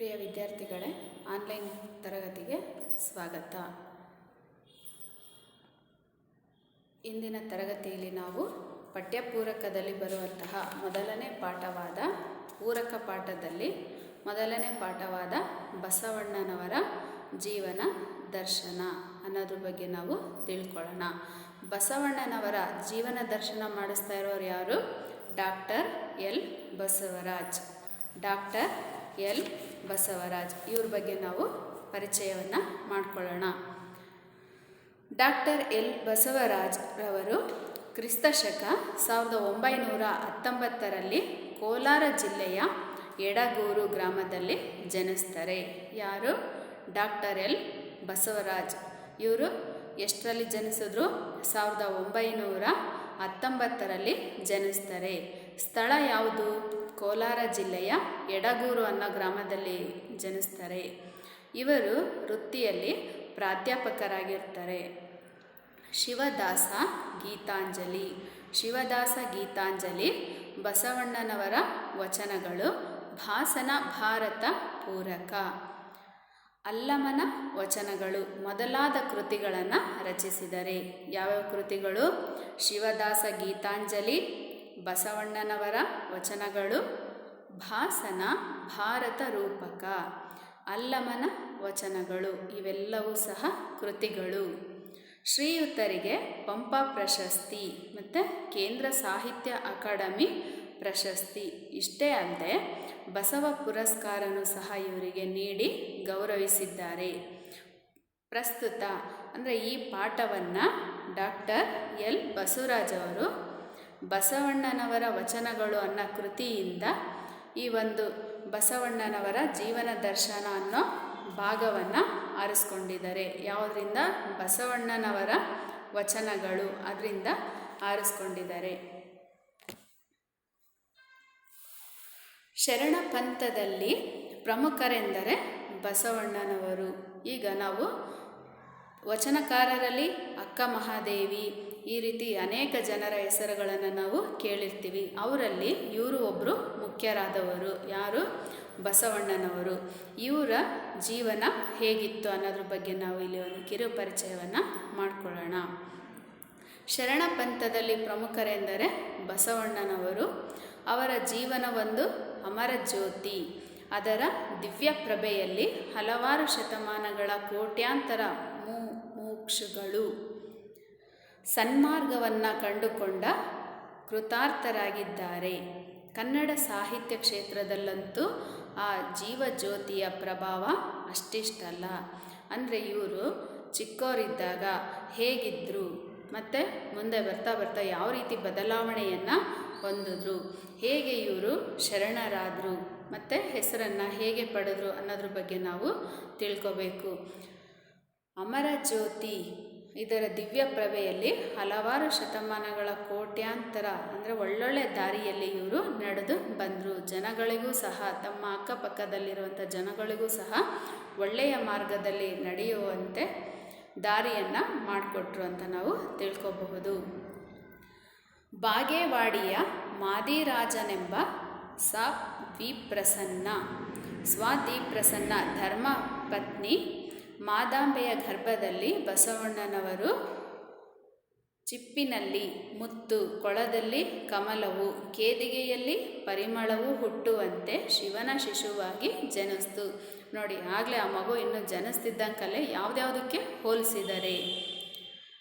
ಪ್ರಿಯ ವಿದ್ಯಾರ್ಥಿಗಳೇ, ಆನ್ಲೈನ್ ತರಗತಿಗೆ ಸ್ವಾಗತ. ಇಂದಿನ ತರಗತಿಯಲ್ಲಿ ನಾವು ಪಠ್ಯಪೂರಕದಲ್ಲಿ ಬರುವಂತಹ ಮೊದಲನೇ ಪಾಠವಾದ ಪೂರಕ ಪಾಠದಲ್ಲಿ ಮೊದಲನೇ ಪಾಠವಾದ ಬಸವಣ್ಣನವರ ಜೀವನ ದರ್ಶನ ಅನ್ನೋದ್ರ ಬಗ್ಗೆ ನಾವು ತಿಳ್ಕೊಳ್ಳೋಣ. ಬಸವಣ್ಣನವರ ಜೀವನ ದರ್ಶನ ಮಾಡಿಸ್ತಾ ಇರೋರು ಯಾರು? Doctor L Basavaraj. Doctor L Basavaraj. ಇವ್ರ ಬಗ್ಗೆ ನಾವು ಪರಿಚಯವನ್ನು ಮಾಡಿಕೊಳ್ಳೋಣ. ಡಾಕ್ಟರ್ ಎಲ್ ಬಸವರಾಜ್ ರವರು ಕ್ರಿಸ್ತಶಕ ಸಾವಿರದ ಒಂಬೈನೂರ ಹತ್ತೊಂಬತ್ತರಲ್ಲಿ ಕೋಲಾರ ಜಿಲ್ಲೆಯ ಎಡಗೂರು ಗ್ರಾಮದಲ್ಲಿ ಜನಿಸ್ತಾರೆ. ಯಾರು? Doctor L Basavaraj. ಇವರು ಎಷ್ಟರಲ್ಲಿ ಜನಿಸಿದ್ರು? ಸಾವಿರದ ಒಂಬೈನೂರ ಹತ್ತೊಂಬತ್ತರಲ್ಲಿ ಜನಿಸ್ತಾರೆ. ಸ್ಥಳ ಯಾವುದು? ಕೋಲಾರ ಜಿಲ್ಲೆಯ ಎಡಗೂರು ಅನ್ನೋ ಗ್ರಾಮದಲ್ಲಿ ಜನಿಸ್ತಾರೆ. ಇವರು ವೃತ್ತಿಯಲ್ಲಿ ಪ್ರಾಧ್ಯಾಪಕರಾಗಿರ್ತಾರೆ. ಶಿವದಾಸ ಗೀತಾಂಜಲಿ. ಶಿವದಾಸ ಗೀತಾಂಜಲಿ ಬಸವಣ್ಣನವರ ವಚನಗಳು ಭಾಸನ ಭಾರತ ಪೂರಕ. ಅಲ್ಲಮನ ವಚನಗಳು ಮೊದಲಾದ ಕೃತಿಗಳನ್ನು ರಚಿಸಿದರೆ. ಯಾವ ಕೃತಿಗಳು? ಶಿವದಾಸ ಗೀತಾಂಜಲಿ ಬಸವಣ್ಣನವರ ವಚನಗಳು ಭಾಸನ, ಭಾರತ ರೂಪಕ, ಅಲ್ಲಮನ ವಚನಗಳು, ಇವೆಲ್ಲವೂ ಸಹ ಕೃತಿಗಳು. ಶ್ರೀಯುತರಿಗೆ ಪಂಪ ಪ್ರಶಸ್ತಿ ಮತ್ತು ಕೇಂದ್ರ ಸಾಹಿತ್ಯ ಅಕಾಡೆಮಿ ಪ್ರಶಸ್ತಿ. ಇಷ್ಟೇ ಅಲ್ಲದೆ ಬಸವ ಪುರಸ್ಕಾರನೂ ಸಹ ಇವರಿಗೆ ನೀಡಿ ಗೌರವಿಸಿದ್ದಾರೆ. ಪ್ರಸ್ತುತ ಅಂದರೆ ಈ ಪಾಠವನ್ನು ಡಾಕ್ಟರ್ ಎಲ್ ಬಸವರಾಜ್ ಅವರು ಬಸವಣ್ಣನವರ ವಚನಗಳು ಅನ್ನೋ ಕೃತಿಯಿಂದ ಈ ಒಂದು ಬಸವಣ್ಣನವರ ಜೀವನ ದರ್ಶನ ಅನ್ನೋ ಭಾಗವನ್ನು ಆರಿಸ್ಕೊಂಡಿದ್ದಾರೆ. ಯಾವುದರಿಂದ? ಬಸವಣ್ಣನವರ ವಚನಗಳು ಅದರಿಂದ ಆರಿಸ್ಕೊಂಡಿದ್ದಾರೆ. ಶರಣ ಪಂಥದಲ್ಲಿ ಪ್ರಮುಖರೆಂದರೆ ಬಸವಣ್ಣನವರು. ಈಗ ನಾವು ವಚನಕಾರರಲ್ಲಿ ಅಕ್ಕ ಮಹಾದೇವಿ ಈ ರೀತಿ ಅನೇಕ ಜನರ ಹೆಸರುಗಳನ್ನು ನಾವು ಕೇಳಿರ್ತೀವಿ. ಅವರಲ್ಲಿ ಇವರು ಒಬ್ಬರು ಮುಖ್ಯರಾದವರು. ಯಾರು? ಬಸವಣ್ಣನವರು. ಇವರ ಜೀವನ ಹೇಗಿತ್ತು ಅನ್ನೋದ್ರ ಬಗ್ಗೆ ನಾವು ಇಲ್ಲಿ ಒಂದು ಕಿರು ಪರಿಚಯವನ್ನು ಮಾಡಿಕೊಳ್ಳೋಣ. ಶರಣ ಪಂಥದಲ್ಲಿ ಪ್ರಮುಖರೆಂದರೆ ಬಸವಣ್ಣನವರು. ಅವರ ಜೀವನ ಒಂದು ಅಮರ ಜ್ಯೋತಿ. ಅದರ ದಿವ್ಯ ಪ್ರಭೆಯಲ್ಲಿ ಹಲವಾರು ಶತಮಾನಗಳ ಕೋಟ್ಯಾಂತರ ಮೋಕ್ಷಗಳು. ಸನ್ಮಾರ್ಗವನ್ನು ಕಂಡುಕೊಂಡ ಕೃತಾರ್ಥರಾಗಿದ್ದಾರೆ. ಕನ್ನಡ ಸಾಹಿತ್ಯ ಕ್ಷೇತ್ರದಲ್ಲಂತೂ ಆ ಜೀವಜ್ಯೋತಿಯ ಪ್ರಭಾವ ಅಷ್ಟಿಷ್ಟಲ್ಲ. ಅಂದರೆ ಇವರು ಚಿಕ್ಕವರಿದ್ದಾಗ ಹೇಗಿದ್ದರು ಮತ್ತು ಮುಂದೆ ಬರ್ತಾ ಬರ್ತಾ ಯಾವ ರೀತಿ ಬದಲಾವಣೆಯನ್ನು ಹೊಂದಿದ್ರು, ಹೇಗೆ ಇವರು ಶರಣರಾದರು, ಮತ್ತು ಹೆಸರನ್ನು ಹೇಗೆ ಪಡೆದ್ರು ಅನ್ನೋದ್ರ ಬಗ್ಗೆ ನಾವು ತಿಳ್ಕೋಬೇಕು. ಅಮರ ಜ್ಯೋತಿ ಇದರ ದಿವ್ಯ ಪ್ರಭೆಯಲ್ಲಿ ಹಲವಾರು ಶತಮಾನಗಳ ಕೋಟ್ಯಾಂತರ, ಅಂದರೆ ಒಳ್ಳೊಳ್ಳೆ ದಾರಿಯಲ್ಲಿ ಇವರು ನಡೆದು ಬಂದರು. ಜನಗಳಿಗೂ ಸಹ, ತಮ್ಮ ಅಕ್ಕಪಕ್ಕದಲ್ಲಿರುವಂಥ ಜನಗಳಿಗೂ ಸಹ ಒಳ್ಳೆಯ ಮಾರ್ಗದಲ್ಲಿ ನಡೆಯುವಂತೆ ದಾರಿಯನ್ನು ಮಾಡಿಕೊಟ್ರು ಅಂತ ನಾವು ತಿಳ್ಕೋಬಹುದು. ಬಾಗೇವಾಡಿಯ ಮಾದಿರಾಜನೆಂಬ ಸ ವಿಪ್ರಸನ್ನ ಸ್ವದೀಪ್ರಸನ್ನ ಧರ್ಮ ಪತ್ನಿ ಮಾದಾಂಬೆಯ ಗರ್ಭದಲ್ಲಿ ಬಸವಣ್ಣನವರು ಚಿಪ್ಪಿನಲ್ಲಿ, ಮುತ್ತು, ಕೊಳದಲ್ಲಿ ಕಮಲವು, ಕೇದಿಗೆಯಲ್ಲಿ ಪರಿಮಳವು ಹುಟ್ಟುವಂತೆ ಶಿವನ ಶಿಶುವಾಗಿ ಜನಿಸ್ತು. ನೋಡಿ, ಆಗಲೇ ಆ ಮಗು ಇನ್ನೂ ಜನಿಸ್ತಿದ್ದಂಕಲ್ಲೇ ಯಾವುದ್ಯಾವುದಕ್ಕೆ ಹೋಲಿಸಿದರೆ?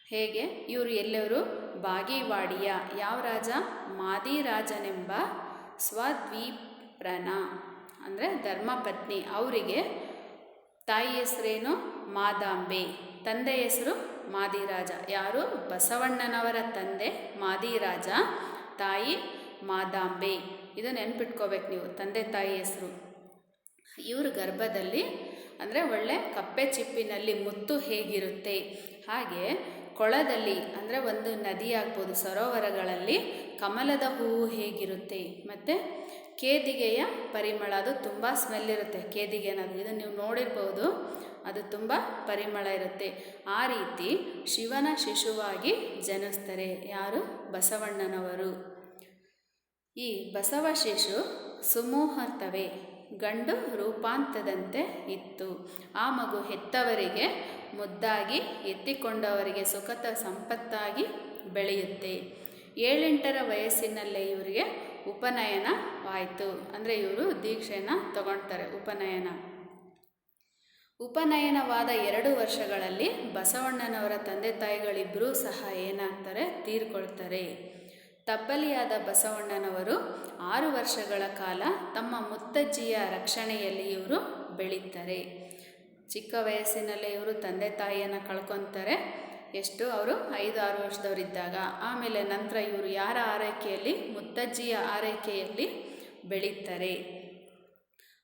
ಹೇಗೆ? ಇವರು ಎಲ್ಲವರು ಬಾಗಿವಾಡಿಯ ಯಾವ ರಾಜ? ಮಾದಿರಾಜನೆಂಬ ಸ್ವದ್ವೀಪ್ರನ, ಅಂದರೆ ಧರ್ಮಪತ್ನಿ, ಅವರಿಗೆ ತಾಯಿ ಹೆಸರೇನು? ಮಾದಾಂಬೆ. ತಂದೆ ಹೆಸರು ಮಾದಿರಾಜ. ಯಾರು? ಬಸವಣ್ಣನವರ ತಂದೆ ಮಾದಿರಾಜ. ತಾಯಿ ಮಾದಾಂಬೆ. ಇದು ನೆನ್ಪಿಟ್ಕೋಬೇಕು ನೀವು. ತಂದೆ ತಾಯಿ ಹೆಸರು. ಇವ್ರ ಗರ್ಭದಲ್ಲಿ ಅಂದರೆ ಒಳ್ಳೆ ಕಪ್ಪೆ ಚಿಪ್ಪಿನಲ್ಲಿ ಮುತ್ತು ಹೇಗಿರುತ್ತೆ? ಹಾಗೆ ಕೊಳದಲ್ಲಿ ಅಂದರೆ ಒಂದು ನದಿ ಆಗ್ಬೋದು, ಸರೋವರಗಳಲ್ಲಿ ಕಮಲದ ಹೂವು ಹೇಗಿರುತ್ತೆ? ಮತ್ತು ಕೇದಿಗೆಯ ಪರಿಮಳ, ಅದು ತುಂಬ ಸ್ಮೆಲ್ ಇರುತ್ತೆ ಕೇದಿಗೆ ಅನ್ನೋದು. ಇದನ್ನು ನೀವು ನೋಡಿರ್ಬೋದು, ಅದು ತುಂಬ ಪರಿಮಳ ಇರುತ್ತೆ. ಆ ರೀತಿ ಶಿವನ ಶಿಶುವಾಗಿ ಜನಿಸ್ತಾರೆ. ಯಾರು? ಬಸವಣ್ಣನವರು. ಈ ಬಸವ ಶಿಶು ಸುಮೂಹರ್ತವೇ, ಗಂಡು ರೂಪಾಂತದಂತೆ ಇತ್ತು. ಆ ಮಗು ಹೆತ್ತವರಿಗೆ ಮುದ್ದಾಗಿ ಎತ್ತಿಕೊಂಡವರಿಗೆ ಸುಖತ ಸಂಪತ್ತಾಗಿ ಬೆಳೆಯುತ್ತೆ. ಏಳೆಂಟರ ವಯಸ್ಸಿನಲ್ಲೇ ಇವರಿಗೆ ಉಪನಯನವಾಯಿತು. ಅಂದರೆ ಇವರು ದೀಕ್ಷೆಯನ್ನು ತಗೊಳ್ತಾರೆ ಉಪನಯನ. ಉಪನಯನವಾದ ಎರಡು ವರ್ಷಗಳಲ್ಲಿ ಬಸವಣ್ಣನವರ ತಂದೆ ತಾಯಿಗಳಿಬ್ಬರೂ ಸಹ ಏನಾಗ್ತಾರೆ? ತೀರ್ಕೊಳ್ತಾರೆ. ತಬ್ಬಲಿಯಾದ ಬಸವಣ್ಣನವರು ಆರು ವರ್ಷಗಳ ಕಾಲ ತಮ್ಮ ಮುತ್ತಜ್ಜಿಯ ರಕ್ಷಣೆಯಲ್ಲಿ ಇವರು ಬೆಳೀತಾರೆ. ಚಿಕ್ಕ ವಯಸ್ಸಿನಲ್ಲೇ ಇವರು ತಂದೆ ತಾಯಿಯನ್ನು ಕಳ್ಕೊತಾರೆ. ಎಷ್ಟು ಅವರು ಐದು ಆರು ವರ್ಷದವರಿದ್ದಾಗ. ಆಮೇಲೆ ನಂತರ ಇವರು ಯಾರ ಆರೈಕೆಯಲ್ಲಿ? ಮುತ್ತಜ್ಜಿಯ ಆರೈಕೆಯಲ್ಲಿ ಬೆಳೀತಾರೆ.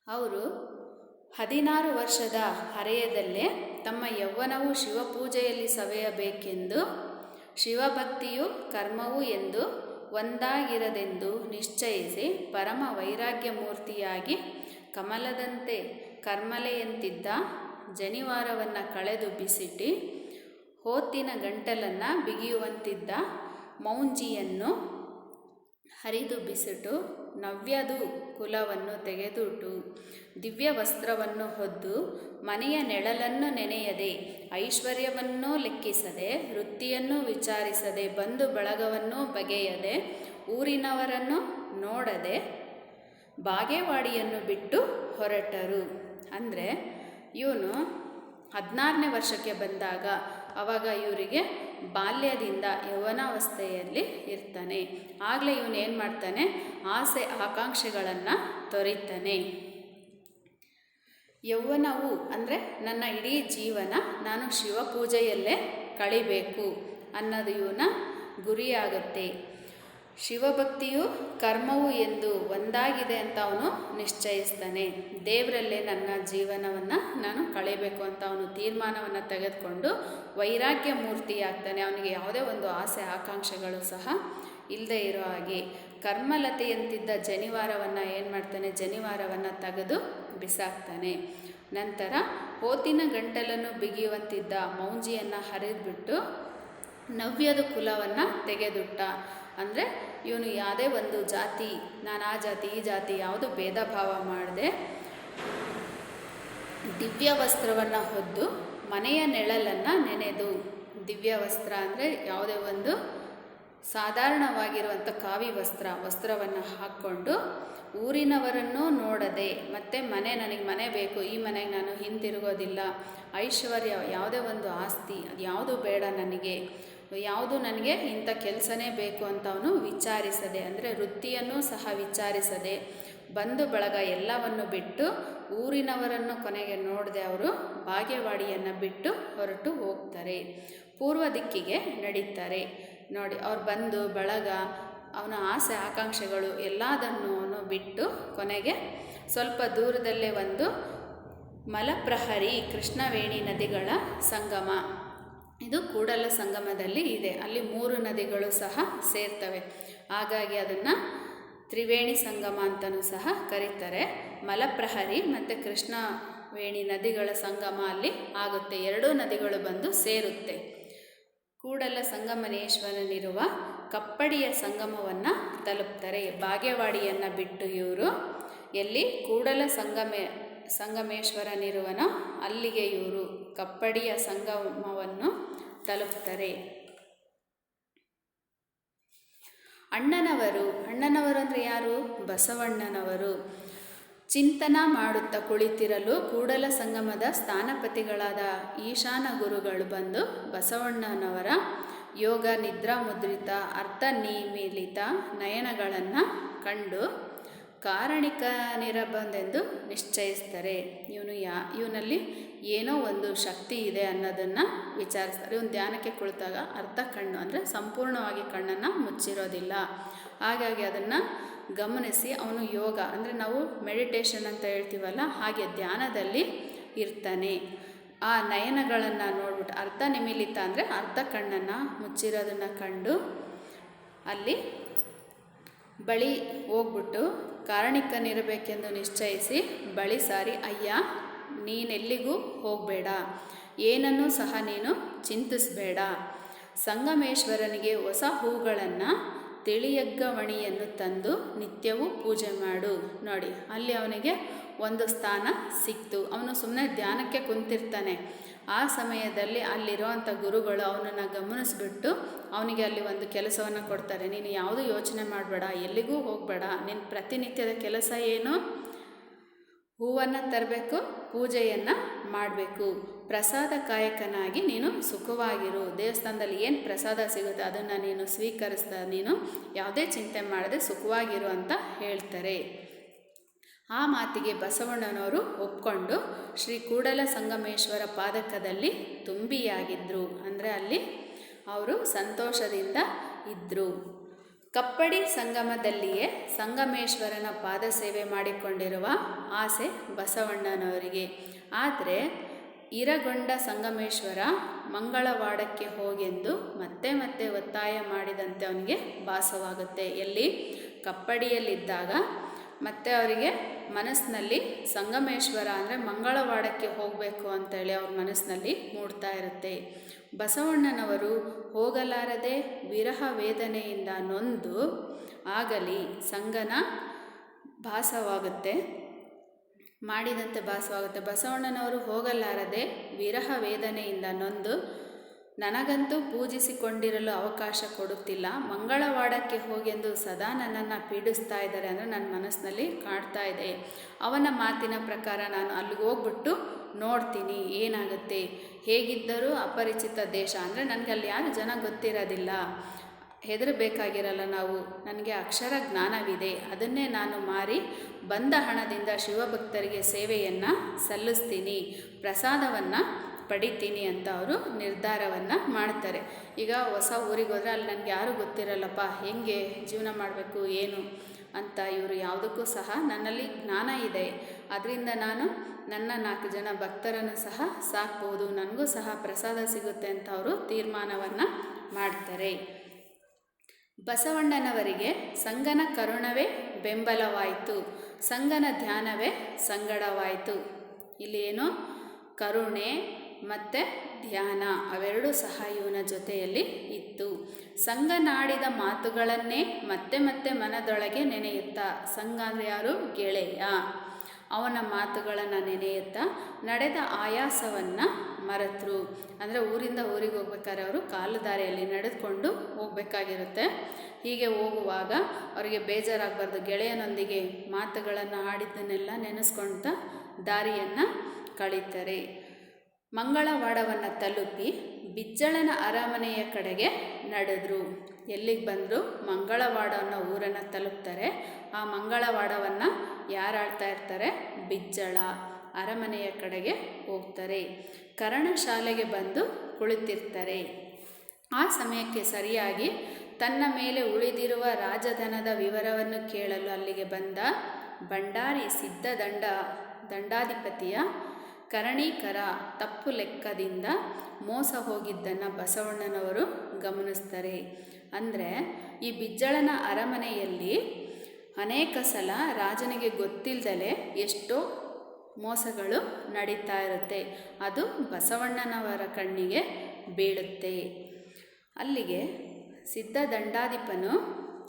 ಅವರು ಹದಿನಾರು ವರ್ಷದ ಹರೆಯದಲ್ಲೇ ತಮ್ಮ ಯೌವನವು ಶಿವಪೂಜೆಯಲ್ಲಿ ಸವೆಯಬೇಕೆಂದು, ಶಿವಭಕ್ತಿಯು ಕರ್ಮವು ಎಂದು ಒಂದಾಗಿರದೆಂದು ನಿಶ್ಚಯಿಸಿ ಪರಮ ವೈರಾಗ್ಯ ಮೂರ್ತಿಯಾಗಿ ಕಮಲದಂತೆ ಕರ್ಮಲೆಯಂತಿದ್ದ ಜನಿವಾರವನ್ನು ಕಳೆದು ಬಿಸಿಟಿ ಹೋತಿನ ಗಂಟಲನ್ನು ಬಿಗಿಯುವಂತಿದ್ದ ಮೌಂಜಿಯನ್ನು ಹರಿದು ಬಿಸಿಟು, ನವ್ಯದು ಕುಲವನ್ನು ತೆಗೆದುಟು, ದಿವ್ಯ ವಸ್ತ್ರವನ್ನು ಹೊದ್ದು, ಮನೆಯ ನೆಳಲನ್ನು ನೆನೆಯದೆ, ಐಶ್ವರ್ಯವನ್ನೂ ಲೆಕ್ಕಿಸದೆ, ವೃತ್ತಿಯನ್ನು ವಿಚಾರಿಸದೆ, ಬಂಧು ಬಳಗವನ್ನು ಬಗೆಯದೆ, ಊರಿನವರನ್ನು ನೋಡದೆ, ಬಾಗೇವಾಡಿಯನ್ನು ಬಿಟ್ಟು ಹೊರಟರು. ಅಂದರೆ ಇವನು ಹದಿನಾರನೇ ವರ್ಷಕ್ಕೆ ಬಂದಾಗ ಆವಾಗ ಇವರಿಗೆ ಬಾಲ್ಯದಿಂದ ಯೌವನಾವಸ್ಥೆಯಲ್ಲಿ ಇರ್ತಾನೆ. ಆಗಲೇ ಇವನು ಏನು ಮಾಡ್ತಾನೆ? ಆಸೆ, ಆಕಾಂಕ್ಷೆಗಳನ್ನು ತೊರಿತಾನೆ. ಯೌವನವು ಅಂದರೆ ನನ್ನ ಇಡೀ ಜೀವನ ನಾನು ಶಿವಪೂಜೆಯಲ್ಲೇ ಕಳಿಬೇಕು ಅನ್ನೋದು ಇವನ ಗುರಿಯಾಗುತ್ತೆ. ಶಿವಭಕ್ತಿಯು ಕರ್ಮವು ಎಂದು ಒಂದಾಗಿದೆ ಅಂತ ಅವನು ನಿಶ್ಚಯಿಸ್ತಾನೆ. ದೇವರಲ್ಲೇ ನನ್ನ ಜೀವನವನ್ನು ನಾನು ಕಳೆಯಬೇಕು ಅಂತ ಅವನು ತೀರ್ಮಾನವನ್ನು ತೆಗೆದುಕೊಂಡು ವೈರಾಗ್ಯ ಮೂರ್ತಿಯಾಗ್ತಾನೆ. ಅವನಿಗೆ ಯಾವುದೇ ಒಂದು ಆಸೆ, ಆಕಾಂಕ್ಷೆಗಳು ಸಹ ಇಲ್ಲದೆ ಇರೋ ಹಾಗೆ. ಕರ್ಮಲತೆಯಂತಿದ್ದ ಜನಿವಾರವನ್ನು ಏನು ಮಾಡ್ತಾನೆ? ಜನಿವಾರವನ್ನು ತೆಗೆದು ಬಿಸಾಕ್ತಾನೆ. ನಂತರ ಹೋತಿನ ಗಂಟಲನ್ನು ಬಿಗಿಯುವಂತಿದ್ದ ಮೌಂಜಿಯನ್ನು ಹರಿದ್ಬಿಟ್ಟು ನವ್ಯದ ಕುಲವನ್ನು ತೆಗೆದುಟ್ಟ. ಅಂದರೆ ಇವನು ಯಾವುದೇ ಒಂದು ಜಾತಿ, ನಾನು ಆ ಜಾತಿ, ಈ ಜಾತಿ ಯಾವುದು ಭೇದ ಭಾವ ಮಾಡದೆ ದಿವ್ಯ ವಸ್ತ್ರವನ್ನು ಹೊದ್ದು ಮನೆಯ ನೆಳಲನ್ನು ನೆನೆದು. ದಿವ್ಯ ವಸ್ತ್ರ ಅಂದರೆ ಯಾವುದೇ ಒಂದು ಸಾಧಾರಣವಾಗಿರುವಂಥ ಕಾವಿ ವಸ್ತ್ರ, ವಸ್ತ್ರವನ್ನು ಹಾಕ್ಕೊಂಡು ಊರಿನವರನ್ನು ನೋಡದೆ, ಮತ್ತು ಮನೆ ನನಗೆ ಮನೆ ಬೇಕು, ಈ ಮನೆಗೆ ನಾನು ಹಿಂತಿರುಗೋದಿಲ್ಲ, ಐಶ್ವರ್ಯ ಯಾವುದೇ ಒಂದು ಆಸ್ತಿ, ಅದು ಯಾವುದು ಬೇಡ ನನಗೆ ಯಾವುದು ನನಗೆ ಇಂಥ ಕೆಲಸನೇ ಬೇಕು ಅಂತ ಅವನು ವಿಚಾರಿಸದೆ, ಅಂದರೆ ವೃತ್ತಿಯನ್ನು ಸಹ ವಿಚಾರಿಸದೆ ಬಂದು ಬಳಗ ಎಲ್ಲವನ್ನು ಬಿಟ್ಟು ಊರಿನವರನ್ನು ಕೊನೆಗೆ ನೋಡದೆ ಅವರು ಬಾಗೇವಾಡಿಯನ್ನು ಬಿಟ್ಟು ಹೊರಟು ಹೋಗ್ತಾರೆ. ಪೂರ್ವ ದಿಕ್ಕಿಗೆ ನಡೀತಾರೆ. ನೋಡಿ, ಅವ್ರು ಬಂದು ಬಳಗ, ಅವನ ಆಸೆ, ಆಕಾಂಕ್ಷೆಗಳು ಎಲ್ಲದನ್ನು ಅವನು ಬಿಟ್ಟು ಕೊನೆಗೆ ಸ್ವಲ್ಪ ದೂರದಲ್ಲೇ ಒಂದು ಮಲಪ್ರಹರಿ ಕೃಷ್ಣವೇಣಿ ನದಿಗಳ ಸಂಗಮ. ಇದು ಕೂಡಲ ಸಂಗಮದಲ್ಲಿ ಇದೆ. ಅಲ್ಲಿ ಮೂರು ನದಿಗಳು ಸಹ ಸೇರ್ತವೆ. ಹಾಗಾಗಿ ಅದನ್ನು ತ್ರಿವೇಣಿ ಸಂಗಮ ಅಂತಲೂ ಸಹ ಕರೀತಾರೆ. ಮಲಪ್ರಹರಿ ಮತ್ತು ಕೃಷ್ಣವೇಣಿ ನದಿಗಳ ಸಂಗಮ ಅಲ್ಲಿ ಆಗುತ್ತೆ. ಎರಡೂ ನದಿಗಳು ಬಂದು ಸೇರುತ್ತೆ. ಕೂಡಲ ಸಂಗಮನೇಶ್ವರನಿರುವ ಕಪ್ಪಡಿಯ ಸಂಗಮವನ್ನು ತಲುಪ್ತಾರೆ. ಬಾಗೇವಾಡಿಯನ್ನು ಬಿಟ್ಟು ಇವರು ಎಲ್ಲಿ ಕೂಡಲ ಸಂಗಮೇ ಸಂಗಮೇಶ್ವರನಿರುವನೋ ಅಲ್ಲಿಗೆ ಇವರು ಕಪ್ಪಡಿಯ ಸಂಗಮವನ್ನು ತಲುಪ್ತಾರೆ. ಅಣ್ಣನವರು ಅಣ್ಣನವರು ಅಂದರೆ ಯಾರು? ಬಸವಣ್ಣನವರು. ಚಿಂತನ ಮಾಡುತ್ತಾ ಕುಳಿತಿರಲು ಕೂಡಲ ಸಂಗಮದ ಸ್ಥಾನಪತಿಗಳಾದ ಈಶಾನ ಗುರುಗಳು ಬಂದು ಬಸವಣ್ಣನವರ ಯೋಗ ನಿದ್ರಾ ಮುದ್ರಿತ ಅರ್ಥ ನಿಮಿಲಿತ ನಯನಗಳನ್ನು ಕಂಡು ಕಾರಣಿಕನಿರಬಂದೆಂದು ನಿಶ್ಚಯಿಸ್ತಾರೆ. ಇವನು ಯಾ, ಇವನಲ್ಲಿ ಏನೋ ಒಂದು ಶಕ್ತಿ ಇದೆ ಅನ್ನೋದನ್ನು ವಿಚಾರಿಸ್ತಾರೆ. ಇವನು ಧ್ಯಾನಕ್ಕೆ ಕುಳಿತಾಗ ಅರ್ಧ ಕಣ್ಣು ಅಂದರೆ ಸಂಪೂರ್ಣವಾಗಿ ಕಣ್ಣನ್ನು ಮುಚ್ಚಿರೋದಿಲ್ಲ. ಹಾಗಾಗಿ ಅದನ್ನು ಗಮನಿಸಿ ಅವನು ಯೋಗ ಅಂದರೆ ನಾವು ಮೆಡಿಟೇಷನ್ ಅಂತ ಹೇಳ್ತೀವಲ್ಲ, ಹಾಗೆ ಧ್ಯಾನದಲ್ಲಿ ಇರ್ತಾನೆ. ಆ ನಯನಗಳನ್ನು ನೋಡ್ಬಿಟ್ಟು ಅರ್ಧ ನಿಮಿಲಿತ ಅಂದರೆ ಅರ್ಧ ಕಣ್ಣನ್ನು ಮುಚ್ಚಿರೋದನ್ನು ಕಂಡು ಅಲ್ಲಿ ಬಳಿ ಹೋಗ್ಬಿಟ್ಟು ಕಾರಣಿಕನಿರಬೇಕೆಂದು ನಿಶ್ಚಯಿಸಿ ಬಳಿ ಸಾರಿ ಅಯ್ಯ ನೀನೆಲ್ಲಿಗೂ ಹೋಗಬೇಡ. ಏನನ್ನೂ ಸಹ ನೀನು ಚಿಂತಿಸಬೇಡ. ಸಂಗಮೇಶ್ವರನಿಗೆ ಹೊಸ ಹೂಗಳನ್ನು ತಿಳಿಯಗ್ಗವಣಿಯನ್ನು ತಂದು ನಿತ್ಯವೂ ಪೂಜೆ ಮಾಡು. ನೋಡಿ, ಅಲ್ಲಿ ಅವನಿಗೆ ಒಂದು ಸ್ಥಾನ ಸಿಕ್ತು. ಅವನು ಸುಮ್ಮನೆ ಧ್ಯಾನಕ್ಕೆ ಕುಂತಿರ್ತಾನೆ. ಆ ಸಮಯದಲ್ಲಿ ಅಲ್ಲಿರುವಂಥ ಗುರುಗಳು ಅವನನ್ನು ಗಮನಿಸ್ಬಿಟ್ಟು ಅವನಿಗೆ ಅಲ್ಲಿ ಒಂದು ಕೆಲಸವನ್ನು ಕೊಡ್ತಾರೆ. ನೀನು ಯಾವುದು ಯೋಚನೆ ಮಾಡಬೇಡ, ಎಲ್ಲಿಗೂ ಹೋಗಬೇಡ. ನಿನ್ನ ಪ್ರತಿನಿತ್ಯದ ಕೆಲಸ ಏನು? ಹೂವನ್ನು ತರಬೇಕು, ಪೂಜೆಯನ್ನು ಮಾಡಬೇಕು. ಪ್ರಸಾದ ಕಾಯಕನಾಗಿ ನೀನು ಸುಖವಾಗಿರು. ದೇವಸ್ಥಾನದಲ್ಲಿ ಏನು ಪ್ರಸಾದ ಸಿಗುತ್ತೆ ಅದನ್ನು ನೀನು ಸ್ವೀಕರಿಸ್ತಾ ನೀನು ಯಾವುದೇ ಚಿಂತೆ ಮಾಡದೆ ಸುಖವಾಗಿರು ಅಂತ ಹೇಳ್ತಾರೆ. ಆ ಮಾತಿಗೆ ಬಸವಣ್ಣನವರು ಒಪ್ಕೊಂಡು ಶ್ರೀ ಕೂಡಲ ಸಂಗಮೇಶ್ವರ ಪಾದಕದಲ್ಲಿ ತುಂಬಿಯಾಗಿದ್ದರು ಅಂದರೆ ಅಲ್ಲಿ ಅವರು ಸಂತೋಷದಿಂದ ಇದ್ದರು ಕಪ್ಪಡಿ ಸಂಗಮದಲ್ಲಿಯೇ ಸಂಗಮೇಶ್ವರನ ಪಾದ ಸೇವೆ ಮಾಡಿಕೊಂಡಿರುವ ಆಸೆ ಬಸವಣ್ಣನವರಿಗೆ. ಆದರೆ ಇರಗೊಂಡ ಸಂಗಮೇಶ್ವರ ಮಂಗಳವಾಡಕ್ಕೆ ಹೋಗೆಂದು ಮತ್ತೆ ಮತ್ತೆ ಒತ್ತಾಯ ಮಾಡಿದಂತೆ ಅವನಿಗೆ ಭಾಸವಾಗುತ್ತೆ. ಎಲ್ಲಿ? ಕಪ್ಪಡಿಯಲ್ಲಿದ್ದಾಗ. ಮತ್ತೆ ಅವರಿಗೆ ಮನಸ್ಸಿನಲ್ಲಿ ಸಂಗಮೇಶ್ವರ ಅಂದರೆ ಮಂಗಳವಾಡಕ್ಕೆ ಹೋಗಬೇಕು ಅಂತೇಳಿ ಅವ್ರ ಮನಸ್ಸಿನಲ್ಲಿ ಮೂಡ್ತಾ ಇರುತ್ತೆ. ಬಸವಣ್ಣನವರು ಹೋಗಲಾರದೆ ವಿರಹ ವೇದನೆಯಿಂದ ನೊಂದು ಆಗಲಿ, ಸಂಗನ ಭಾಸವಾಗುತ್ತೆ. ಮಾಡಿದಂತೆ ಭಾಸವಾಗುತ್ತೆ ಬಸವಣ್ಣನವರು ಹೋಗಲಾರದೆ ವಿರಹ ವೇದನೆಯಿಂದ ನೊಂದು, ನನಗಂತೂ ಪೂಜಿಸಿಕೊಂಡಿರಲು ಅವಕಾಶ ಕೊಡುತ್ತಿಲ್ಲ. ಮಂಗಳವಾಡಕ್ಕೆ ಹೋಗೆಂದು ಸದಾ ನನ್ನನ್ನು ಪೀಡಿಸ್ತಾ ಇದ್ದಾರೆ ಅಂದರೆ ನನ್ನ ಮನಸ್ಸಿನಲ್ಲಿ ಕಾಡ್ತಾ ಇದೆ. ಅವನ ಮಾತಿನ ಪ್ರಕಾರ ನಾನು ಅಲ್ಲಿಗೆ ಹೋಗ್ಬಿಟ್ಟು ನೋಡ್ತೀನಿ, ಏನಾಗುತ್ತೆ? ಹೇಗಿದ್ದರೂ ಅಪರಿಚಿತ ದೇಶ ಅಂದರೆ ನನಗೆ ಅಲ್ಲಿ ಯಾರು ಜನ ಗೊತ್ತಿರೋದಿಲ್ಲ. ಹೆದರಬೇಕಾಗಿರಲ್ಲ ನಾವು. ನನಗೆ ಅಕ್ಷರ ಜ್ಞಾನವಿದೆ. ಅದನ್ನೇ ನಾನು ಮಾರಿ ಬಂದ ಹಣದಿಂದ ಶಿವಭಕ್ತರಿಗೆ ಸೇವೆಯನ್ನು ಸಲ್ಲಿಸ್ತೀನಿ. ಪ್ರಸಾದವನ್ನು ಪಡಿತೀನಿ ಅಂತ ಅವರು ನಿರ್ಧಾರವನ್ನು ಮಾಡ್ತಾರೆ. ಈಗ ಹೊಸ ಊರಿಗೆ ಹೋದರೆ ಅಲ್ಲಿ ನನಗೆ ಯಾರೂ ಗೊತ್ತಿರಲ್ಲಪ್ಪ, ಹೆಂಗೆ ಜೀವನ ಮಾಡಬೇಕು, ಏನು ಅಂತ ಇವರು ಯಾವುದಕ್ಕೂ ಸಹ ನನ್ನಲ್ಲಿ ಜ್ಞಾನ ಇದೆ. ಅದರಿಂದ ನಾನು ನನ್ನ ನಾಲ್ಕು ಜನ ಭಕ್ತರನ್ನು ಸಹ ಸಾಕ್ಬೋದು. ನನಗೂ ಸಹ ಪ್ರಸಾದ ಸಿಗುತ್ತೆ ಅಂತ ಅವರು ತೀರ್ಮಾನವನ್ನು ಮಾಡ್ತಾರೆ. ಬಸವಣ್ಣನವರಿಗೆ ಸಂಗನ ಕರುಣವೇ ಬೆಂಬಲವಾಯಿತು. ಸಂಗನ ಧ್ಯಾನವೇ ಸಂಗಡವಾಯಿತು. ಇಲ್ಲಿ ಏನು? ಕರುಣೆ ಮತ್ತು ಧ್ಯಾನ ಅವೆರಡೂ ಸಹ ಇವನ ಜೊತೆಯಲ್ಲಿ ಇತ್ತು. ಸಂಗನಾಡಿದ ಮಾತುಗಳನ್ನೇ ಮತ್ತೆ ಮತ್ತೆ ಮನದೊಳಗೆ ನೆನೆಯುತ್ತಾ ಸಂಘ ಅಂದರೆ ಯಾರು? ಗೆಳೆಯ. ಅವನ ಮಾತುಗಳನ್ನು ನೆನೆಯುತ್ತಾ ನಡೆದ ಆಯಾಸವನ್ನು ಮರೆತರು. ಅಂದರೆ ಊರಿಂದ ಊರಿಗೆ ಹೋಗ್ಬೇಕಾದ್ರೆ ಅವರು ಕಾಲು ದಾರಿಯಲ್ಲಿ ನಡೆದುಕೊಂಡು ಹೋಗಬೇಕಾಗಿರುತ್ತೆ. ಹೀಗೆ ಹೋಗುವಾಗ ಅವರಿಗೆ ಬೇಜಾರಾಗಬಾರ್ದು. ಗೆಳೆಯನೊಂದಿಗೆ ಮಾತುಗಳನ್ನು ಆಡಿದ್ದನ್ನೆಲ್ಲ ನೆನೆಸ್ಕೊಳ್ತಾ ದಾರಿಯನ್ನು ಕಳೀತಾರೆ. ಮಂಗಳವಾಡವನ್ನು ತಲುಪಿ ಬಿಜ್ಜಳನ ಅರಮನೆಯ ಕಡೆಗೆ ನಡೆದ್ರು. ಎಲ್ಲಿಗೆ ಬಂದರು ಮಂಗಳವಾಡ ಅನ್ನೋ ಊರನ್ನು ತಲುಪ್ತಾರೆ. ಆ ಮಂಗಳವಾಡವನ್ನು ಯಾರು ಆಳ್ತಾ ಇರ್ತಾರೆ? ಬಿಜ್ಜಳ ಅರಮನೆಯ ಕಡೆಗೆ ಹೋಗ್ತಾರೆ. ಕರಣ ಶಾಲೆಗೆ ಬಂದು ಕುಳಿತಿರ್ತಾರೆ. ಆ ಸಮಯಕ್ಕೆ ಸರಿಯಾಗಿ ತನ್ನ ಮೇಲೆ ಉಳಿದಿರುವ ರಾಜಧನದ ವಿವರವನ್ನು ಕೇಳಲು ಅಲ್ಲಿಗೆ ಬಂದ ಭಂಡಾರಿ ಸಿದ್ಧ ದಂಡ, ದಂಡಾಧಿಪತಿಯ ಕರಣೀಕರ ತಪ್ಪು ಲೆಕ್ಕದಿಂದ ಮೋಸ ಹೋಗಿದ್ದನ್ನು ಬಸವಣ್ಣನವರು ಗಮನಿಸ್ತಾರೆ. ಅಂದರೆ ಈ ಬಿಜ್ಜಳನ ಅರಮನೆಯಲ್ಲಿ ಅನೇಕ ಸಲ ರಾಜನಿಗೆ ಗೊತ್ತಿಲ್ಲದಲೇ ಎಷ್ಟೋ ಮೋಸಗಳು ನಡೀತಾ ಇರುತ್ತೆ. ಅದು ಬಸವಣ್ಣನವರ ಕಣ್ಣಿಗೆ ಬೀಳುತ್ತೆ. ಅಲ್ಲಿಗೆ ಸಿದ್ಧ ದಂಡಾಧಿಪನು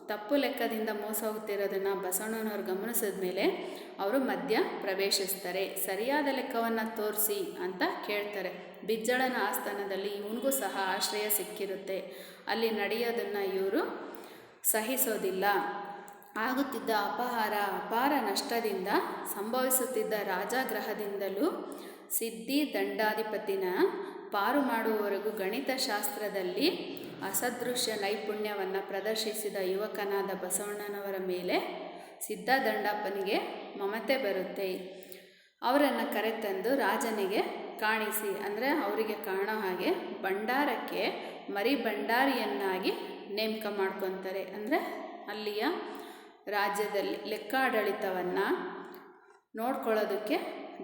ತಪ್ಪು ಲೆಕ್ಕದಿಂದ ಮೋಸ ಹೋಗ್ತಿರೋದನ್ನು ಬಸವಣ್ಣನವರು ಗಮನಿಸಿದ ಮೇಲೆ ಅವರು ಮಧ್ಯ ಪ್ರವೇಶಿಸ್ತಾರೆ. ಸರಿಯಾದ ಲೆಕ್ಕವನ್ನು ತೋರಿಸಿ ಅಂತ ಕೇಳ್ತಾರೆ. ಬಿಜ್ಜಳನ ಆಸ್ಥಾನದಲ್ಲಿ ಇವನಿಗೂ ಸಹ ಆಶ್ರಯ ಸಿಕ್ಕಿರುತ್ತೆ. ಅಲ್ಲಿ ನಡೆಯೋದನ್ನು ಇವರು ಸಹಿಸೋದಿಲ್ಲ. ಆಗುತ್ತಿದ್ದ ಅಪಹಾರ, ಅಪಾರ ನಷ್ಟದಿಂದ ಸಂಭವಿಸುತ್ತಿದ್ದ ರಾಜಾಗ್ರಹದಿಂದಲೂ ಸಿದ್ಧಿ ದಂಡಾಧಿಪತಿನ ಪಾರು ಮಾಡುವವರೆಗೂ ಗಣಿತಶಾಸ್ತ್ರದಲ್ಲಿ ಅಸದೃಶ್ಯ ನೈಪುಣ್ಯವನ್ನು ಪ್ರದರ್ಶಿಸಿದ ಯುವಕನಾದ ಬಸವಣ್ಣನವರ ಮೇಲೆ ಸಿದ್ಧ ದಂಡಪ್ಪನಿಗೆ ಮಮತೆ ಬರುತ್ತೆ. ಅವರನ್ನು ಕರೆತಂದು ರಾಜನಿಗೆ ಕಾಣಿಸಿ, ಅಂದರೆ ಅವರಿಗೆ ಕಾಣೋ ಹಾಗೆ ಭಂಡಾರಕ್ಕೆ ಮರಿ ಭಂಡಾರಿಯನ್ನಾಗಿ ನೇಮಕ ಮಾಡ್ಕೊತಾರೆ. ಅಂದರೆ ಅಲ್ಲಿಯ ರಾಜ್ಯದಲ್ಲಿ ಲೆಕ್ಕಾಡಳಿತವನ್ನು ನೋಡ್ಕೊಳ್ಳೋದಕ್ಕೆ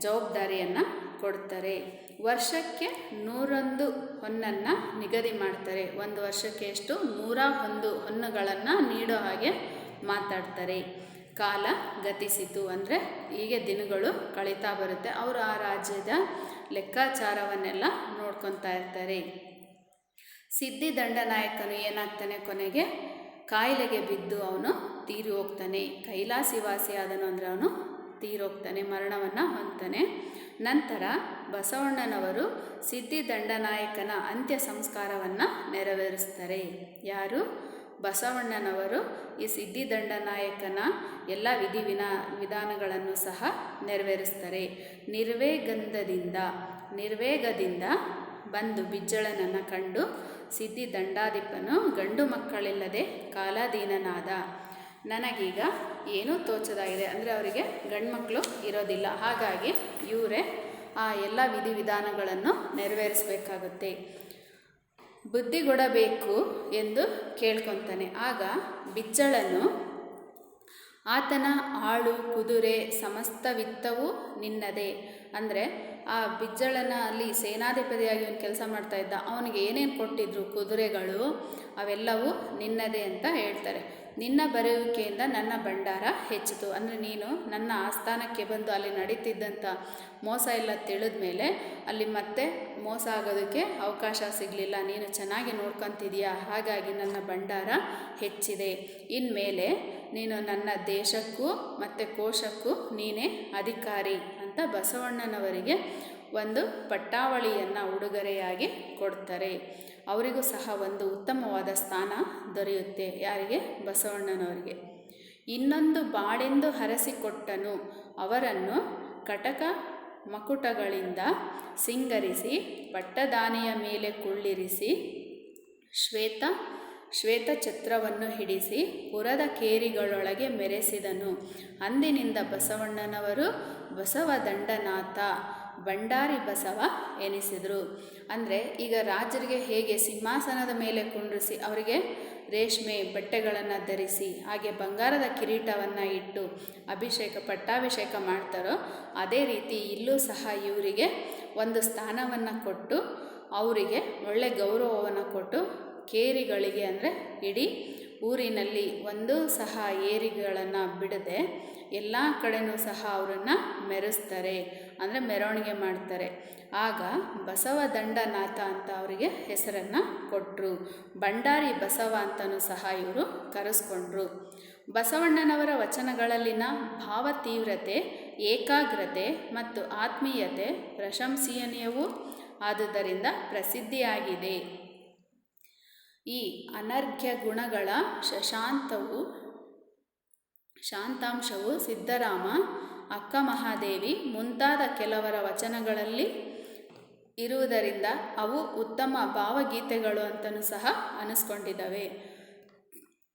ಜವಾಬ್ದಾರಿಯನ್ನು ಕೊಡ್ತಾರೆ. ವರ್ಷಕ್ಕೆ ನೂರೊಂದು ಹೊನ್ನನ್ನು ನಿಗದಿ ಮಾಡ್ತಾರೆ. ಒಂದು ವರ್ಷಕ್ಕೆ ಎಷ್ಟು? ನೂರ ಒಂದು ಹೊನ್ನುಗಳನ್ನು ನೀಡೋ ಹಾಗೆ ಮಾತಾಡ್ತಾರೆ. ಕಾಲ ಗತಿಸಿತು ಅಂದರೆ ಹೀಗೆ ದಿನಗಳು ಕಳೀತಾ ಬರುತ್ತೆ. ಅವರು ಆ ರಾಜ್ಯದ ಲೆಕ್ಕಾಚಾರವನ್ನೆಲ್ಲ ನೋಡ್ಕೊತಾ ಇರ್ತಾರೆ. ಸಿದ್ಧಿ ದಂಡನಾಯಕನು ಏನಾಗ್ತಾನೆ ಕೊನೆಗೆ? ಕಾಯಿಲೆಗೆ ಬಿದ್ದು ಅವನು ತೀರಿ ಹೋಗ್ತಾನೆ. ಕೈಲಾಸಿವಾಸಿ ಆದನು ಅಂದರೆ ಅವನು ತೀರೋಗ್ತಾನೆ, ಮರಣವನ್ನು ಹೊಂದ್ತಾನೆ. ನಂತರ ಬಸವಣ್ಣನವರು ಸಿದ್ಧಿದಂಡನಾಯಕನ ಅಂತ್ಯ ಸಂಸ್ಕಾರವನ್ನು ನೆರವೇರಿಸ್ತಾರೆ. ಯಾರು? ಬಸವಣ್ಣನವರು ಈ ಸಿದ್ಧಿದಂಡನಾಯಕನ ಎಲ್ಲ ವಿಧಿ ವಿನಾ ವಿಧಾನಗಳನ್ನು ಸಹ ನೆರವೇರಿಸ್ತಾರೆ. ನಿರ್ವೇಗಂಧದಿಂದ ನಿರ್ವೇಗದಿಂದ ಬಂದು ಬಿಜ್ಜಳನನ್ನು ಕಂಡು ಸಿದ್ಧಿದಂಡಾಧಿಪನು ಗಂಡು ಮಕ್ಕಳಿಲ್ಲದೆ ಕಾಲಾಧೀನನಾದ. ನನಗೀಗ ಏನೂ ತೋಚದಾಗಿದೆ. ಅಂದರೆ ಅವರಿಗೆ ಗಂಡು ಮಕ್ಕಳು ಇರೋದಿಲ್ಲ. ಹಾಗಾಗಿ ಇವರೇ ಆ ಎಲ್ಲ ವಿಧಿವಿಧಾನಗಳನ್ನು ನೆರವೇರಿಸಬೇಕಾಗುತ್ತೆ. ಬುದ್ಧಿಗೊಡಬೇಕು ಎಂದು ಕೇಳ್ಕೊತಾನೆ. ಆಗ ಬಿಚ್ಚಳನು, ಆತನ ಆಳು, ಕುದುರೆ ಸಮಸ್ತ ವಿತ್ತವೂ ನಿನ್ನದೇ. ಅಂದರೆ ಆ ಬಿಜ್ಜಳನ ಅಲ್ಲಿ ಸೇನಾಧಿಪತಿಯಾಗಿ ಅವನು ಕೆಲಸ ಮಾಡ್ತಾ ಇದ್ದ. ಅವನಿಗೆ ಏನೇನು ಕೊಟ್ಟಿದ್ರು ಕುದುರೆಗಳು, ಅವೆಲ್ಲವೂ ನಿನ್ನದೇ ಅಂತ ಹೇಳ್ತಾರೆ. ನಿನ್ನ ಬರೆಯುವಿಕೆಯಿಂದ ನನ್ನ ಭಂಡಾರ ಹೆಚ್ಚಿತು. ಅಂದರೆ ನೀನು ನನ್ನ ಆಸ್ಥಾನಕ್ಕೆ ಬಂದು ಅಲ್ಲಿ ನಡೀತಿದ್ದಂಥ ಮೋಸ ಎಲ್ಲ ತಿಳಿದ ಮೇಲೆ ಅಲ್ಲಿ ಮತ್ತೆ ಮೋಸ ಆಗೋದಕ್ಕೆ ಅವಕಾಶ ಸಿಗಲಿಲ್ಲ. ನೀನು ಚೆನ್ನಾಗಿ ನೋಡ್ಕೊತಿದೀಯಾ? ಹಾಗಾಗಿ ನನ್ನ ಭಂಡಾರ ಹೆಚ್ಚಿದೆ. ಇನ್ಮೇಲೆ ನೀನು ನನ್ನ ದೇಶಕ್ಕೂ ಮತ್ತು ಕೋಶಕ್ಕೂ ನೀನೇ ಅಧಿಕಾರಿ. ಅಂತ ಬಸವಣ್ಣನವರಿಗೆ ಒಂದು ಪಟ್ಟಾವಳಿಯನ್ನು ಉಡುಗೊರೆಯಾಗಿ ಕೊಡ್ತಾರೆ. ಅವರಿಗೂ ಸಹ ಒಂದು ಉತ್ತಮವಾದ ಸ್ಥಾನ ದೊರೆಯುತ್ತೆ ಯಾರಿಗೆ? ಬಸವಣ್ಣನವರಿಗೆ. ಇನ್ನೊಂದು ಬಾಳೆಂದು ಹರಸಿಕೊಟ್ಟನು. ಅವರನ್ನು ಕಟಕ ಮಕುಟಗಳಿಂದ ಸಿಂಗರಿಸಿ, ಪಟ್ಟದಾನಿಯ ಮೇಲೆ ಕುಳ್ಳಿರಿಸಿ, ಶ್ವೇತ ಶ್ವೇತ ಛತ್ರವನ್ನು ಹಿಡಿಸಿ ಪುರದ ಕೇರಿಗಳೊಳಗೆ ಮೆರೆಸಿದನು. ಅಂದಿನಿಂದ ಬಸವಣ್ಣನವರು ಬಸವ ದಂಡನಾಥ ಭಂಡಾರಿ ಬಸವ ಎನಿಸಿದರು. ಅಂದರೆ ಈಗ ರಾಜರಿಗೆ ಹೇಗೆ ಸಿಂಹಾಸನದ ಮೇಲೆ ಕುಂಡ್ರಿಸಿ ಅವರಿಗೆ ರೇಷ್ಮೆ ಬಟ್ಟೆಗಳನ್ನು ಧರಿಸಿ, ಹಾಗೆ ಬಂಗಾರದ ಕಿರೀಟವನ್ನು ಇಟ್ಟು ಅಭಿಷೇಕ, ಪಟ್ಟಾಭಿಷೇಕ ಮಾಡ್ತಾರೋ, ಅದೇ ರೀತಿ ಇಲ್ಲೂ ಸಹ ಇವರಿಗೆ ಒಂದು ಸ್ಥಾನವನ್ನು ಕೊಟ್ಟು, ಅವರಿಗೆ ಒಳ್ಳೆ ಗೌರವವನ್ನು ಕೊಟ್ಟು ಕೇರಿಗಳಿಗೆ ಅಂದರೆ ಇಡೀ ಊರಿನಲ್ಲಿ ಒಂದು ಸಹ ಏರಿಗಳನ್ನು ಬಿಡದೆ ಎಲ್ಲ ಕಡೆನೂ ಸಹ ಅವರನ್ನು ಮೆರೆಸ್ತಾರೆ, ಅಂದರೆ ಮೆರವಣಿಗೆ ಮಾಡ್ತಾರೆ. ಆಗ ಬಸವ ದಂಡನಾಥ ಅಂತ ಅವರಿಗೆ ಹೆಸರನ್ನು ಕೊಟ್ಟರು ಭಂಡಾರಿ ಬಸವ ಅಂತಲೂ ಸಹ ಇವರು ಕರೆಸ್ಕೊಂಡ್ರು. ಬಸವಣ್ಣನವರ ವಚನಗಳಲ್ಲಿನ ಭಾವ ತೀವ್ರತೆ, ಏಕಾಗ್ರತೆ ಮತ್ತು ಆತ್ಮೀಯತೆ ಪ್ರಶಂಸನೀಯವೂ ಆದುದರಿಂದ ಪ್ರಸಿದ್ಧಿಯಾಗಿದೆ. ಈ ಅನರ್ಘ್ಯ ಗುಣಗಳ ಶಶಾಂತವು ಶಾಂತಾಂಶವು ಸಿದ್ದರಾಮ, ಅಕ್ಕ ಮಹಾದೇವಿ ಮುಂತಾದ ಕೆಲವರ ವಚನಗಳಲ್ಲಿ ಇರುವುದರಿಂದ ಅವು ಉತ್ತಮ ಭಾವಗೀತೆಗಳು ಅಂತಲೂ ಸಹ ಅನಿಸ್ಕೊಂಡಿದ್ದಾವೆ.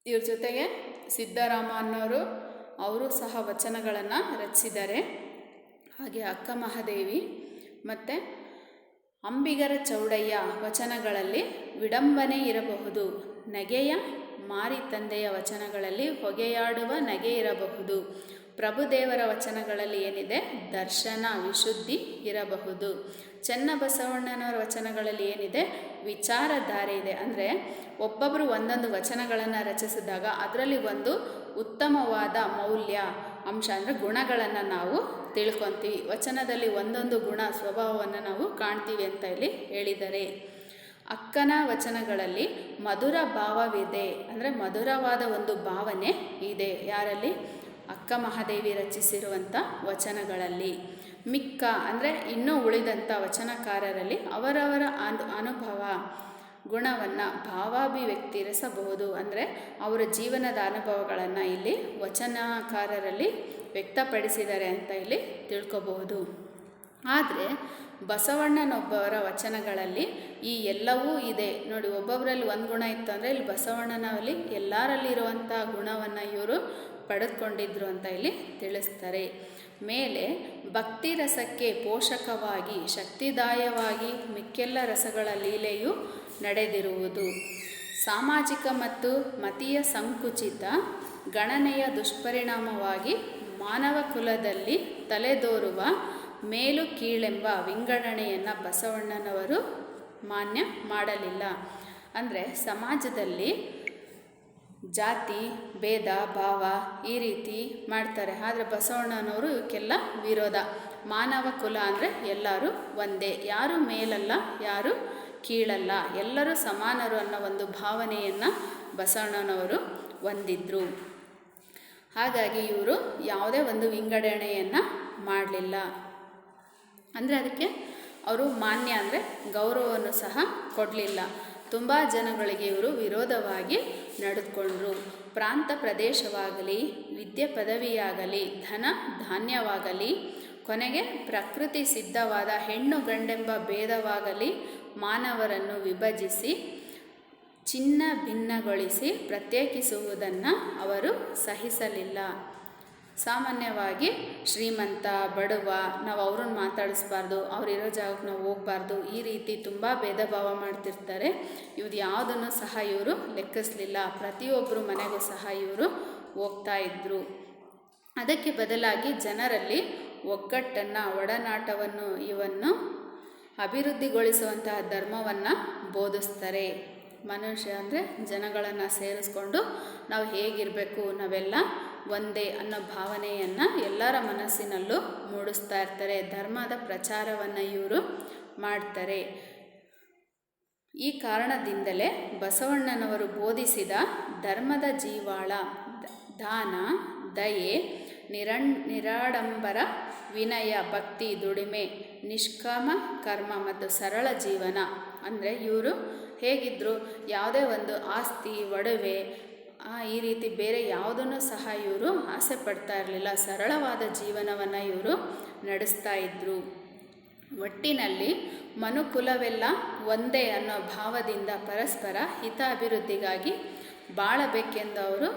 ಇವ್ರ ಜೊತೆಗೆ ಸಿದ್ದರಾಮ ಅನ್ನೋರು ಅವರು ಸಹ ವಚನಗಳನ್ನು ರಚಿಸಿದ್ದಾರೆ. ಹಾಗೆ ಅಕ್ಕ ಮಹಾದೇವಿ ಮತ್ತು ಅಂಬಿಗರ ಚೌಡಯ್ಯ ವಚನಗಳಲ್ಲಿ ವಿಡಂಬನೆ ಇರಬಹುದು. ನಗೆಯ ಮಾರಿ ತಂದೆಯ ವಚನಗಳಲ್ಲಿ ಹೊಗೆಯಾಡುವ ನಗೆ ಇರಬಹುದು. ಪ್ರಭುದೇವರ ವಚನಗಳಲ್ಲಿ ಏನಿದೆ? ದರ್ಶನ, ವಿಶುದ್ಧಿ ಇರಬಹುದು. ಚನ್ನಬಸವಣ್ಣನವರ ವಚನಗಳಲ್ಲಿ ಏನಿದೆ? ವಿಚಾರಧಾರೆ ಇದೆ. ಅಂದರೆ ಒಬ್ಬೊಬ್ಬರು ಒಂದೊಂದು ವಚನಗಳನ್ನು ರಚಿಸಿದಾಗ ಅದರಲ್ಲಿ ಒಂದು ಉತ್ತಮವಾದ ಮೌಲ್ಯ, ಅಂಶ, ಅಂದರೆ ಗುಣಗಳನ್ನು ನಾವು ತಿಳ್ಕೊತೀವಿ ವಚನದಲ್ಲಿ ಒಂದೊಂದು ಗುಣ ಸ್ವಭಾವವನ್ನು ನಾವು ಕಾಣ್ತೀವಿ ಅಂತ ಇಲ್ಲಿ ಹೇಳಿದ್ದಾರೆ ಅಕ್ಕನ ವಚನಗಳಲ್ಲಿ ಮಧುರ ಭಾವವಿದೆ. ಅಂದರೆ ಮಧುರವಾದ ಒಂದು ಭಾವನೆ ಇದೆ. ಯಾರಲ್ಲಿ? ಅಕ್ಕ ಮಹಾದೇವಿ ರಚಿಸಿರುವಂಥ ವಚನಗಳಲ್ಲಿ. ಮಿಕ್ಕ, ಅಂದರೆ ಇನ್ನೂ ಉಳಿದಂಥ ವಚನಕಾರರಲ್ಲಿ ಅವರವರ ಅನು, ಅನುಭವ, ಗುಣವನ್ನು ಭಾವಾಭಿವ್ಯಕ್ತಿರಿಸಬಹುದು ಅಂದರೆ ಅವರ ಜೀವನದ ಅನುಭವಗಳನ್ನು ಇಲ್ಲಿ ವಚನಕಾರರಲ್ಲಿ ವ್ಯಕ್ತಪಡಿಸಿದ್ದಾರೆ ಅಂತ ಇಲ್ಲಿ ತಿಳ್ಕೊಬಹುದು. ಆದರೆ ಬಸವಣ್ಣನೊಬ್ಬರ ವಚನಗಳಲ್ಲಿ ಈ ಎಲ್ಲವೂ ಇದೆ. ನೋಡಿ ಒಬ್ಬೊಬ್ಬರಲ್ಲಿ ಒಂದು ಗುಣ ಇತ್ತು ಅಂದರೆ ಇಲ್ಲಿ ಬಸವಣ್ಣನಲ್ಲಿ ಎಲ್ಲರಲ್ಲಿ ಇರುವಂಥ ಗುಣವನ್ನು ಇವರು ಪಡೆದುಕೊಂಡಿದ್ರು ಅಂತ ಇಲ್ಲಿ ತಿಳಿಸ್ತಾರೆ. ಮೇಲೆ ಭಕ್ತಿ ರಸಕ್ಕೆ ಪೋಷಕವಾಗಿ, ಶಕ್ತಿದಾಯವಾಗಿ ಮಿಕ್ಕೆಲ್ಲ ರಸಗಳ ಲೀಲೆಯು ನಡೆದಿರುವುದು. ಸಾಮಾಜಿಕ ಮತ್ತು ಮತೀಯ ಸಂಕುಚಿತ ಗಣನೆಯ ದುಷ್ಪರಿಣಾಮವಾಗಿ ಮಾನವ ಕುಲದಲ್ಲಿ ತಲೆದೋರುವ ಮೇಲು ಕೀಳೆಂಬ ವಿಂಗಡಣೆಯನ್ನು ಬಸವಣ್ಣನವರು ಮಾನ್ಯ ಮಾಡಲಿಲ್ಲ. ಅಂದರೆ ಸಮಾಜದಲ್ಲಿ ಜಾತಿ, ಭೇದ, ಭಾವ ಈ ರೀತಿ ಮಾಡ್ತಾರೆ. ಆದರೆ ಬಸವಣ್ಣನವರು ಇವಕ್ಕೆಲ್ಲ ವಿರೋಧ. ಮಾನವ ಕುಲ ಅಂದರೆ ಎಲ್ಲರೂ ಒಂದೇ. ಯಾರು ಮೇಲಲ್ಲ, ಯಾರು ಕೀಳಲ್ಲ. ಎಲ್ಲರೂ ಸಮಾನರು ಅನ್ನೋ ಒಂದು ಭಾವನೆಯನ್ನು ಬಸವಣ್ಣನವರು ಹೊಂದಿದ್ರು. ಹಾಗಾಗಿ ಇವರು ಯಾವುದೇ ಒಂದು ವಿಂಗಡಣೆಯನ್ನು ಮಾಡಲಿಲ್ಲ. ಅಂದರೆ ಅದಕ್ಕೆ ಅವರು ಮಾನ್ಯ ಅಂದರೆ ಗೌರವವನ್ನು ಸಹ ಕೊಡಲಿಲ್ಲ. ತುಂಬ ಜನಗಳಿಗೆ ಇವರು ವಿರೋಧವಾಗಿ ನಡೆದುಕೊಂಡ್ರು. ಪ್ರಾಂತ ಪ್ರದೇಶವಾಗಲಿ, ವಿದ್ಯೆ ಪದವಿಯಾಗಲಿ, ಧನ ಧಾನ್ಯವಾಗಲಿ, ಕೊನೆಗೆ ಪ್ರಕೃತಿ ಸಿದ್ಧವಾದ ಹೆಣ್ಣು ಗಂಡೆಂಬ ಭೇದವಾಗಲಿ ಮಾನವರನ್ನು ವಿಭಜಿಸಿ ಚಿನ್ನ ಭಿನ್ನಗೊಳಿಸಿ ಪ್ರತ್ಯೇಕಿಸುವುದನ್ನು ಅವರು ಸಹಿಸಲಿಲ್ಲ. ಸಾಮಾನ್ಯವಾಗಿ ಶ್ರೀಮಂತ, ಬಡವ, ನಾವು ಅವ್ರನ್ನ ಮಾತಾಡಿಸ್ಬಾರ್ದು ಅವ್ರಿರೋ ಜಾಗಕ್ಕೆ ನಾವು ಹೋಗ್ಬಾರ್ದು, ಈ ರೀತಿ ತುಂಬ ಭೇದ ಭಾವ ಮಾಡ್ತಿರ್ತಾರೆ. ಇವ್ರು ಯಾವುದನ್ನು ಸಹ ಇವರು ಲೆಕ್ಕಿಸಲಿಲ್ಲ. ಪ್ರತಿಯೊಬ್ಬರು ಮನೆಗೂ ಸಹ ಇವರು ಹೋಗ್ತಾ ಇದ್ದರು ಅದಕ್ಕೆ ಬದಲಾಗಿ ಜನರಲ್ಲಿ ಒಗ್ಗಟ್ಟನ್ನು, ಒಡನಾಟವನ್ನು, ಇವನ್ನು ಅಭಿವೃದ್ಧಿಗೊಳಿಸುವಂತಹ ಧರ್ಮವನ್ನು ಬೋಧಿಸ್ತಾರೆ. ಮನುಷ್ಯ ಅಂದರೆ ಜನಗಳನ್ನು ಸೇರಿಸ್ಕೊಂಡು ನಾವು ಹೇಗಿರಬೇಕು ನಾವೆಲ್ಲ ಒಂದೇ ಅನ್ನೋ ಭಾವನೆಯನ್ನು ಎಲ್ಲರ ಮನಸ್ಸಿನಲ್ಲೂ ಮೂಡಿಸ್ತಾ ಇರ್ತಾರೆ. ಧರ್ಮದ ಪ್ರಚಾರವನ್ನು ಇವರು ಮಾಡ್ತಾರೆ. ಈ ಕಾರಣದಿಂದಲೇ ಬಸವಣ್ಣನವರು ಬೋಧಿಸಿದ ಧರ್ಮದ ಜೀವಾಳ ದಾನ, ದಯೆ ನಿರಣ್ ನಿರಾಡಂಬರ, ವಿನಯ, ಭಕ್ತಿ, ದುಡಿಮೆ, ನಿಷ್ಕಾಮ, ಕರ್ಮ ಮತ್ತು ಸರಳ ಜೀವನ. ಅಂದರೆ ಇವರು ಹೇಗಿದ್ದರು ಯಾವುದೇ ಒಂದು ಆಸ್ತಿ, ಒಡವೆ ಈ ರೀತಿ ಬೇರೆ ಯಾವುದನ್ನು ಸಹ ಇವರು ಆಸೆ ಪಡ್ತಾ ಇರಲಿಲ್ಲ. ಸರಳವಾದ ಜೀವನವನ್ನು ಇವರು ನಡೆಸ್ತಾ ಇದ್ದರು ಒಟ್ಟಿನಲ್ಲಿ ಮನುಕುಲವೆಲ್ಲ ಒಂದೇ ಅನ್ನೋ ಭಾವದಿಂದ ಪರಸ್ಪರ ಹಿತ ಅಭಿವೃದ್ಧಿಗಾಗಿ ಬಾಳಬೇಕೆಂದು ಅವರು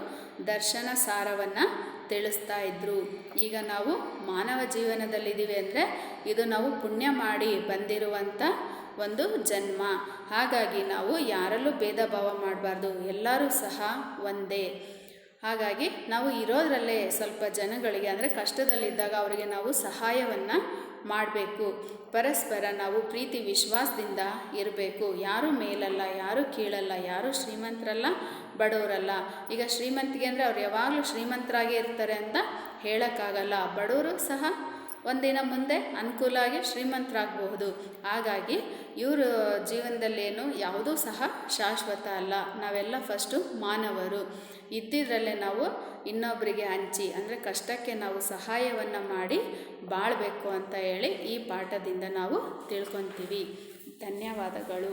ದರ್ಶನ ಸಾರವನ್ನು ತಿಳಿಸ್ತಾ ಇದ್ದರು ಈಗ ನಾವು ಮಾನವ ಜೀವನದಲ್ಲಿದ್ದೀವಿ ಅಂದರೆ ಇದು ನಾವು ಪುಣ್ಯ ಮಾಡಿ ಬಂದಿರುವಂಥ ಒಂದು ಜನ್ಮ. ಹಾಗಾಗಿ ನಾವು ಯಾರಲ್ಲೂ ಭೇದ ಭಾವ ಮಾಡಬಾರ್ದು, ಎಲ್ಲರೂ ಸಹ ಒಂದೇ. ಹಾಗಾಗಿ ನಾವು ಇರೋದರಲ್ಲೇ ಸ್ವಲ್ಪ ಜನಗಳಿಗೆ ಅಂದರೆ ಕಷ್ಟದಲ್ಲಿದ್ದಾಗ ಅವರಿಗೆ ನಾವು ಸಹಾಯವನ್ನು ಮಾಡಬೇಕು. ಪರಸ್ಪರ ನಾವು ಪ್ರೀತಿ, ವಿಶ್ವಾಸದಿಂದ ಇರಬೇಕು. ಯಾರೂ ಮೇಲಲ್ಲ, ಯಾರೂ ಕೀಳಲ್ಲ, ಯಾರೂ ಶ್ರೀಮಂತರಲ್ಲ, ಬಡವರಲ್ಲ. ಈಗ ಶ್ರೀಮಂತಿಗೆ ಅಂದರೆ ಅವ್ರು ಯಾವಾಗಲೂ ಶ್ರೀಮಂತರಾಗೇ ಇರ್ತಾರೆ ಅಂತ ಹೇಳೋಕ್ಕಾಗಲ್ಲ. ಬಡವರು ಸಹ ಒಂದಿನ ಮುಂದೆ ಅನುಕೂಲ ಆಗಿ ಶ್ರೀಮಂತರಾಗಬಹುದು. ಹಾಗಾಗಿ ಇವರು ಜೀವನದಲ್ಲೇನು ಯಾವುದೂ ಸಹ ಶಾಶ್ವತ ಅಲ್ಲ. ನಾವೆಲ್ಲ ಫಸ್ಟು ಮಾನವರು. ಇದ್ದಿದ್ರಲ್ಲೇ ನಾವು ಇನ್ನೊಬ್ಬರಿಗೆ ಹಂಚಿ, ಅಂದರೆ ಕಷ್ಟಕ್ಕೆ ನಾವು ಸಹಾಯವನ್ನು ಮಾಡಿ ಬಾಳಬೇಕು ಅಂತ ಹೇಳಿ ಈ ಪಾಠದಿಂದ ನಾವು ತಿಳ್ಕೊತೀವಿ. ಧನ್ಯವಾದಗಳು.